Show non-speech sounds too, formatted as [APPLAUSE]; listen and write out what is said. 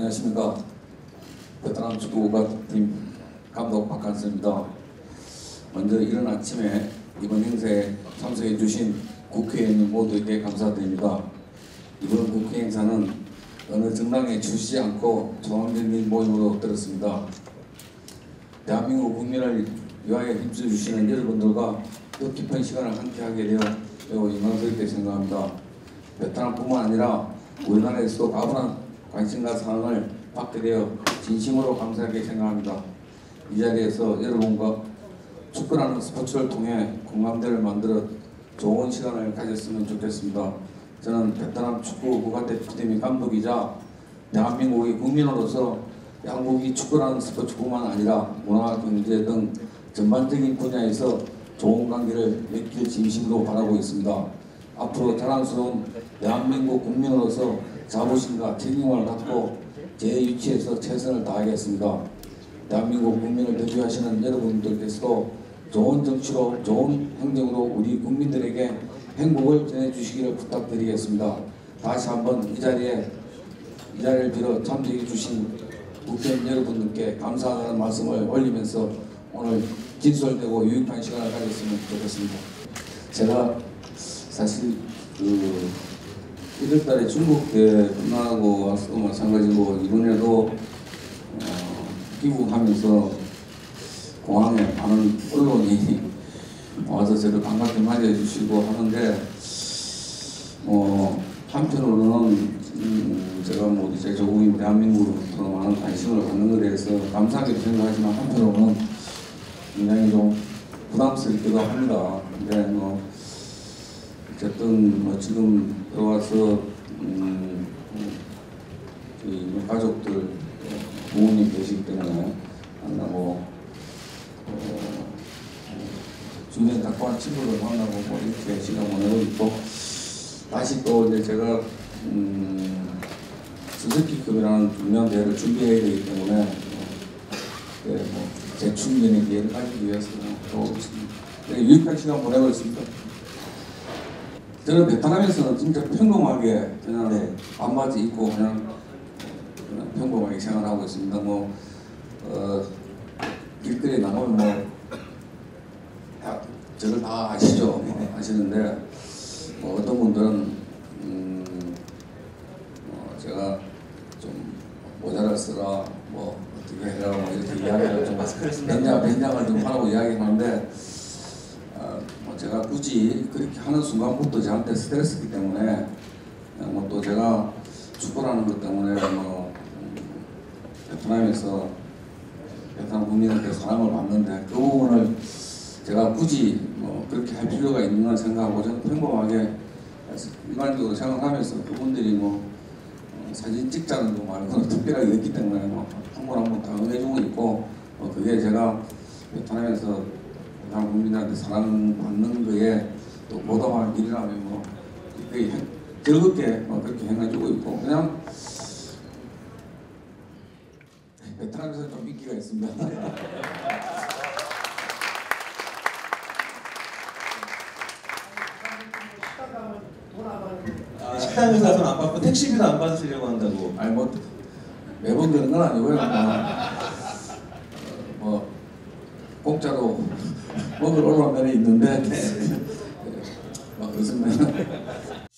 안녕하십니까. 베트남 축구 국가팀 감독 박한수입니다. 먼저 이른 아침에 이번 행사에 참석해 주신 국회의원 모두에게 감사드립니다. 이번 국회 행사는 어느 정당에 주시지 않고 종합적인 모임으로 들었습니다. 대한민국 국민을 위하여 힘써 주시는 여러분들과 뜻깊은 시간을 함께하게 되어 매우 영광스럽게 생각합니다. 베트남뿐만 아니라 우리나라에서도 가분한 관심과 사랑을 받게 되어 진심으로 감사하게 생각합니다. 이 자리에서 여러분과 축구라는 스포츠를 통해 공감대를 만들어 좋은 시간을 가졌으면 좋겠습니다. 저는 베트남 축구 국가대표팀의 감독이자 대한민국의 국민으로서 양국이 축구라는 스포츠뿐만 아니라 문화, 경제 등 전반적인 분야에서 좋은 관계를 맺길 진심으로 바라고 있습니다. 앞으로 자랑스러운 대한민국 국민으로서 자부심과 책임을 갖고 제 위치에서 최선을 다하겠습니다. 대한민국 국민을 대표하시는 여러분들께서도 좋은 정치로 좋은 행정으로 우리 국민들에게 행복을 전해주시기를 부탁드리겠습니다. 다시 한번 이 자리에 이 자리를 빌어 참석해 주신 국회의원 여러분들께 감사하다는 말씀을 올리면서 오늘 진솔되고 유익한 시간을 가졌으면 좋겠습니다. 제가 사실 그 1월달에 중국대 끝나고 와서도 마찬가지고 이번에도 어, 귀국하면서 공항에 많은 언론이 [LAUGHS] 와서 저를 반갑게 맞이해 주시고 하는데 어, 한편으로는 음, 제가 뭐 이제 조국인 대한민국으로부터 많은 관심을 받는 것에 대해서 감사하게 생각하지만 한편으로는 굉장히 좀 부담스럽기도 합니다. 근데 뭐 어쨌든 뭐 지금 들어와서 음, 이 가족들 부모님 계시기 때문에 만나고 어, 주변에 가까운 친구들 만나고 뭐 이렇게 시간 보내고 있고 다시 또 이제 제가 음, 스스키급이라는 중요한 대회를 준비해야 되기 때문에 어, 네, 뭐 재충전의 기회를 가지기 위해서 또 네, 유익한 시간 보내고 있습니다. 저는 베트남에서는 진짜 평범하게 그냥 네, 반바지 입고 그냥, 그냥 평범하게 생활하고 있습니다. 뭐 어, 길거리에 나가면 뭐 다, 저를 다 아시죠? 뭐 아시는데 뭐 어떤 분들은 음, 어, 제가 좀 모자를 쓰라 뭐 어떻게 해라 뭐 이렇게 이야기를 좀 변장 변장을 좀 하라고 제가 굳이 그렇게 하는 순간부터 저한테 스트레스이기 때문에 뭐 또 제가 축구라는 것 때문에 뭐 음, 베트남에서 베트남 국민한테 사랑을 받는데 그 부분을 제가 굳이 뭐 그렇게 할 필요가 있는 생각하고 저는 평범하게 일반적으로 생각하면서 그분들이 뭐 어, 사진 찍자는 거 말고는 [LAUGHS] 특별하게 없기 때문에 뭐 한번 한번 다 응해주고 있고 뭐 그게 제가 베트남에서 베트남 국민한테 사랑받는 거에 또 보답할 일이라면 뭐 그게 즐겁게 뭐 그렇게 행해주고 있고 그냥 베트남에서 좀 인기가 있습니다. 아, 식당에서 돈안 받고 택시비도 안 받으시려고 한다고. 아니 뭐 매번 그런 건 아니고요. 뭐, 뭐 공짜로 먹을 올라온 면이 있는데 뭐 그렇습니다.